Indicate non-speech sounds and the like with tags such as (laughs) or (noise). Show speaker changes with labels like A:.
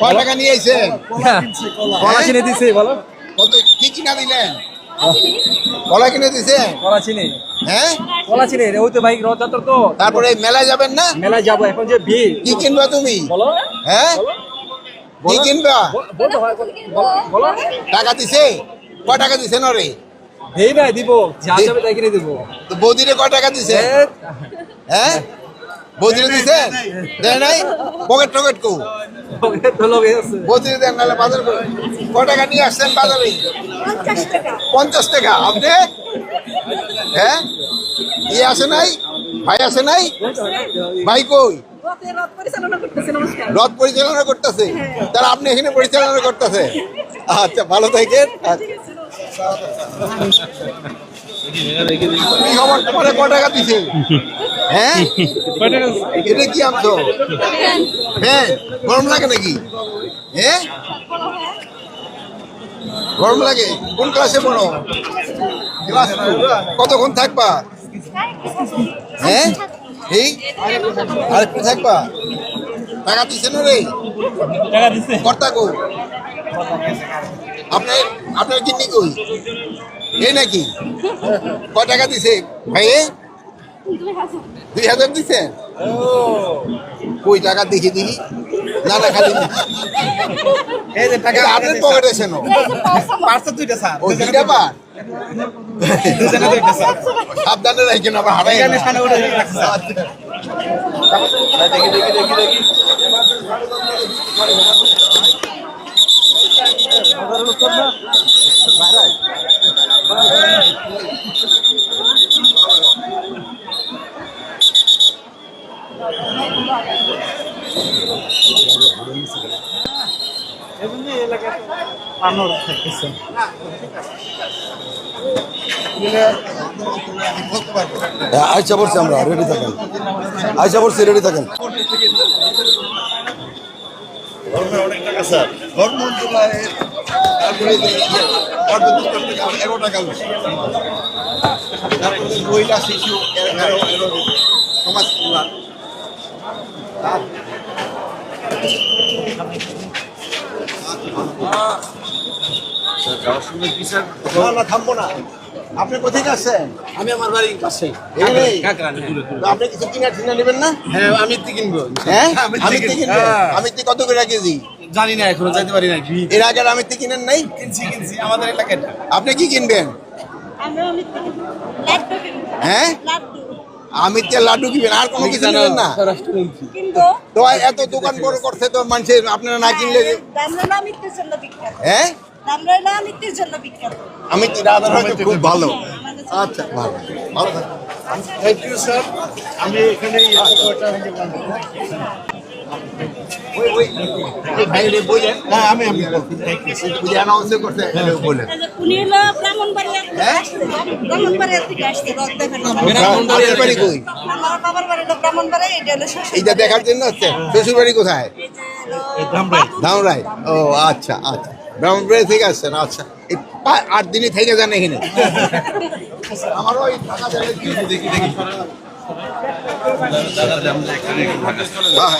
A: কয় টাকা নিয়ে আইছেন?
B: কলা চিনি দিছি বলো।
A: কত কি কিনা দিলেন? কলা কিনে দিছেন
B: কলা চিনি।
A: হ্যাঁ?
B: কলা চিনি ওই তো ভাই রথযাত্রা তো।
A: তারপরে মেলায় যাবেন না?
B: মেলায় যাব এখন যে ভিড়।
A: কি কিনবা তুমি?
B: বলো।
A: হ্যাঁ? কি কিনবা?
B: বল-
A: টাকা দিছে? কয় টাকা দিছে নরে?
B: দেই ভাই দিব। যা যাবে তাই কিনে দিব।
A: তো বৌদিরে কয় টাকা দিছে? হ্যাঁ? বৌদিরে দিছে? দেয় নাই? পকেট টকেট কো। দেন নাহলে বাজার কয় টাকা নিয়ে আসছেন বাজারে পঞ্চাশ টাকা আপনি হ্যাঁ ই আসে নাই ভাই আসে নাই ভাই কই রথ পরিচালনা করতেছে তাহলে আপনি এখানে পরিচালনা করতেছে আচ্ছা ভালো থাকেন আচ্ছা। কি খবর তোমার ক টাকা দিছে হ্যাঁ? (laughs) এটা কি আনছো হ্যাঁ গরম লাগে নাকি? হ্যাঁ গরম লাগে? কোন ক্লাসে পড়ো? ক্লাস কতক্ষণ থাকবা? হ্যাঁ এই? আর একটু থাকবা? টাকা দিছে না রে?
B: টাকা দিছে।
A: কর্তা কো আপনার আপনার কিডনি কই? এই নাকি? কয় টাকা দিছে? ভাই দুই হাজার দিছে কই টাকা দেখি দেখি। না না খালি
B: এই যে টাকা
A: আপনার পকেটে
B: পার্সে দুইটা স্যার।
A: দুইটা সাবধানে রাখেন আবার হারাই দেখি দেখি দেখি দেখি।
C: আইসা পড়ছি আমরা রেডি থাকেন। আইসা পড়ছি রেডি থাকেন।
A: মহিলা শিশু সমাজ কল্যাণ থামবো না। আপনি কোথায় আসছেন
D: আমি আমার বাড়ির পাশে
A: এখানে?
D: কাকরান
A: তো আপনি কিছু কিনা টিনা নেবেন না?
D: হ্যাঁ আমি তো কিনবো।
A: হ্যাঁ?
D: আমি
A: আমি
D: কিনবো।
A: কিনবেন
D: হ্যাঁ।
A: কত করে কেজি?
D: জানি না এখনও যাইতে পারি না কি
A: এর আগে আমি কিনেন নাই?
D: কিনছি কিনছি আমাদের এলাকায়
A: আপনি কি কিনবেন? হ্যাঁ? আমির লাড্ডু কিনবেন আর কোনো কিছু নেবেন না? তো এত দোকান বড় করছে তো মানুষের আপনারা না কিনলে হ্যাঁ? আমি খুব ভালো। আচ্ছা ভালো। ভালো।
D: থ্যাংক ইউ স্যার আমি এখানে
A: এইটা দেখার জন্য হচ্ছে শ্বশুর বাড়ি কোথায় ধামরাই ও আচ্ছা আচ্ছা ব্রাহ্মণবাড়ি থেকে আসছেন আচ্ছা আট দিনই থেকে যান এখানে আমারও দেখি দেখি হ্যাঁ